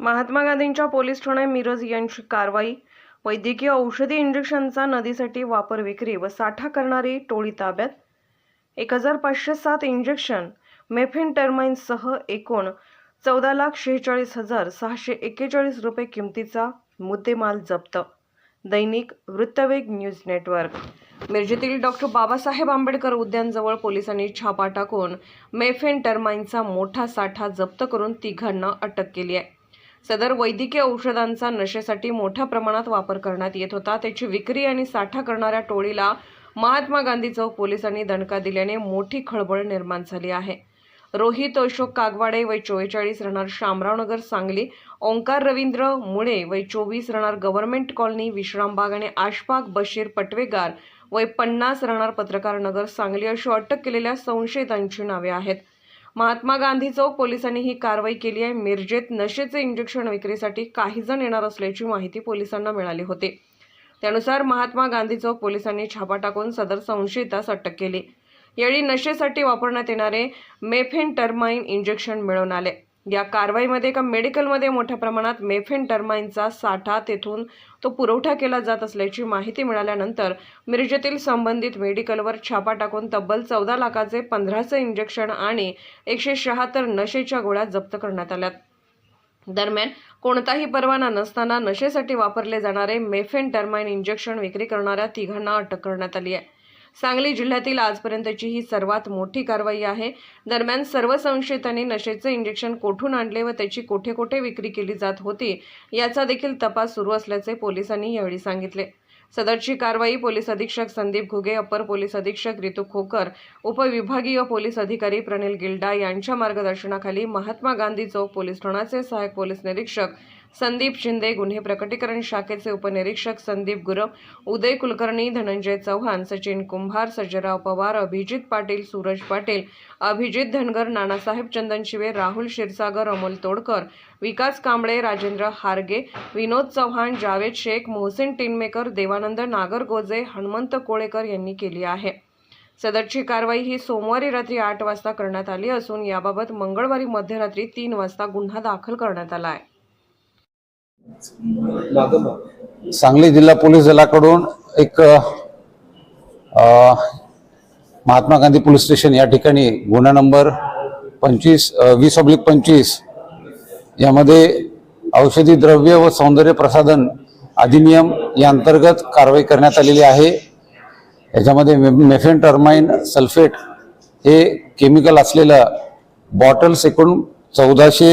महात्मा गांधींच्या पोलीस ठाणे मिरज यांची कारवाई वैद्यकीय औषधी इंजेक्शनचा नदीसाठी वापर विक्री व साठा करणारी टोळी ताब्यात एक हजार पाचशे सात इंजेक्शन मेफेनटर्माइनसह एकूण चौदा लाख शेहेचाळीस हजार सहाशे एक्केचाळीस रुपये किमतीचा मुद्देमाल जप्त दैनिक वृत्तवेग न्यूज नेटवर्क. मिरजेतील डॉक्टर बाबासाहेब आंबेडकर उद्यानजवळ पोलिसांनी छापा टाकून मेफेन टर्माइनचा मोठा साठा जप्त करून तिघांना अटक केली आहे. सदर वैद्यकीय औषधांचा नशेसाठी मोठ्या प्रमाणात वापर करण्यात येत होता. त्याची विक्री आणि साठा करणाऱ्या टोळीला महात्मा गांधी चौक पोलिसांनी दणका दिल्याने मोठी खळबळ निर्माण झाली आहे. रोहित अशोक कागवाडे वय चोवेचाळीस राहणार शामरावनगर सांगली. ओंकार रवींद्र मुळे वय चोवीस राहणार गव्हर्नमेंट कॉलनी विश्रामबाग आणि आशपाक बशीर पटवेगार. वय पन्नास राहणार पत्रकार नगर सांगली अशी अटक केलेल्या संशयितांची नावे आहेत. महात्मा गांधी चौक पोलिसांनी ही कारवाई केली आहे. मिरजेत नशेचे इंजेक्शन विक्रीसाठी काही जण येणार असल्याची माहिती पोलिसांना मिळाली होती. त्यानुसार महात्मा गांधी चौक पोलिसांनी छापा टाकून सदर संशयितास अटक केली. यावेळी नशेसाठी वापरण्यात येणारे मेफेन टर्माइन इंजेक्शन मिळवून आले. या कारवाईमध्ये एका मेडिकलमध्ये मोठ्या प्रमाणात मेफेन टर्माइनचा साठा तेथून तो पुरवठा केला जात असल्याची माहिती मिळाल्यानंतर मिरजेतील संबंधित मेडिकलवर छापा टाकून तब्बल चौदा लाखाचे पंधराचे इंजेक्शन आणि एकशे शहात्तर नशेच्या गोळ्या जप्त करण्यात आल्यात. दरम्यान कोणताही परवाना नसताना नशेसाठी वापरले जाणारे मेफेन टर्माइन इंजेक्शन विक्री करणाऱ्या तिघांना अटक करण्यात आली आहे. सांगली जिल्ह्यातील आजपर्यंतची ही सर्वात मोठी कारवाई आहे. दरम्यान सर्व संशयितांनी नशेचे इंजेक्शन कोठून आणले व त्याची कोठे कोठे विक्री केली जात होती याचा देखील तपास सुरू असल्याचे पोलिसांनी यावेळी सांगितले. सदरची कारवाई पोलीस अधीक्षक संदीप घुगे अपर पोलीस अधीक्षक रितू खोकर उपविभागीय पोलीस अधिकारी प्रणिल गिल्डा यांच्या मार्गदर्शनाखाली महात्मा गांधी चौक पोलीस ठाण्याचे सहाय्यक पोलीस निरीक्षक संदीप शिंदे गुन्हे प्रकटीकरण शाखेचे उपनिरीक्षक संदीप गुरव उदय कुलकर्णी धनंजय चव्हाण सचिन कुंभार सज्जराव पवार अभिजित पाटील सूरज पाटील अभिजित धनगर नानासाहेब चंदनशिवे राहुल क्षीरसागर अमोल तोडकर विकास कांबळे राजेंद्र हारगे विनोद चव्हाण जावेद शेख मोहसिन टिनमेकर देवानंद नागरगोजे हनुमंत कोळेकर यांनी केली आहे. सदरची कारवाई ही सोमवारी रात्री आठ वाजता करण्यात आली असून याबाबत मंगळवारी मध्यरात्री तीन वाजता गुन्हा दाखल करण्यात आला आहे. सांगली जिल्हा पोलीस दलाकडून एक महात्मा गांधी पोलीस स्टेशन या ठिकाणी गुन्हा नंबर पंचवीस वीस ऑब्लिक पंचवीस यामध्ये औषधी द्रव्य व सौंदर्य प्रसाधन अधिनियम या अंतर्गत कारवाई करण्यात आलेली आहे. याच्यामध्ये मे मेफेन टर्माइन सल्फेट हे केमिकल असलेलं बॉटल्स एकूण चौदाशे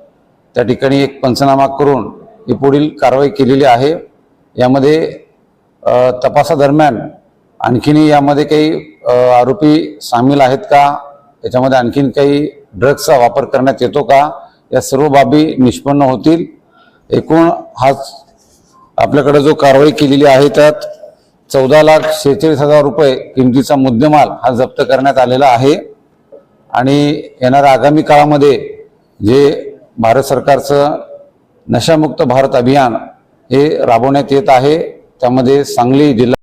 त्या ठिकाणी एक पंचनामा करून ही पुढील कारवाई केलेली आहे. यामध्ये तपासादरम्यान आणखीनही यामध्ये काही आरोपी सामील आहेत का? याच्यामध्ये आणखीन काही ड्रग्सचा वापर करण्यात येतो का? या सर्व बाबी निष्पन्न होतील. एकूण हाच आपल्याकडे जो कारवाई केलेली आहे त्यात चौदा लाख शेहेचाळीस हजार रुपये किमतीचा मुद्देमाल हा जप्त करण्यात आलेला आहे. आणि येणाऱ्या आगामी काळामध्ये जे भारत सरकारचं नशामुक्त भारत अभियान हे राबवण्यात येत आहे. त्यामध्ये सांगली जिल्हा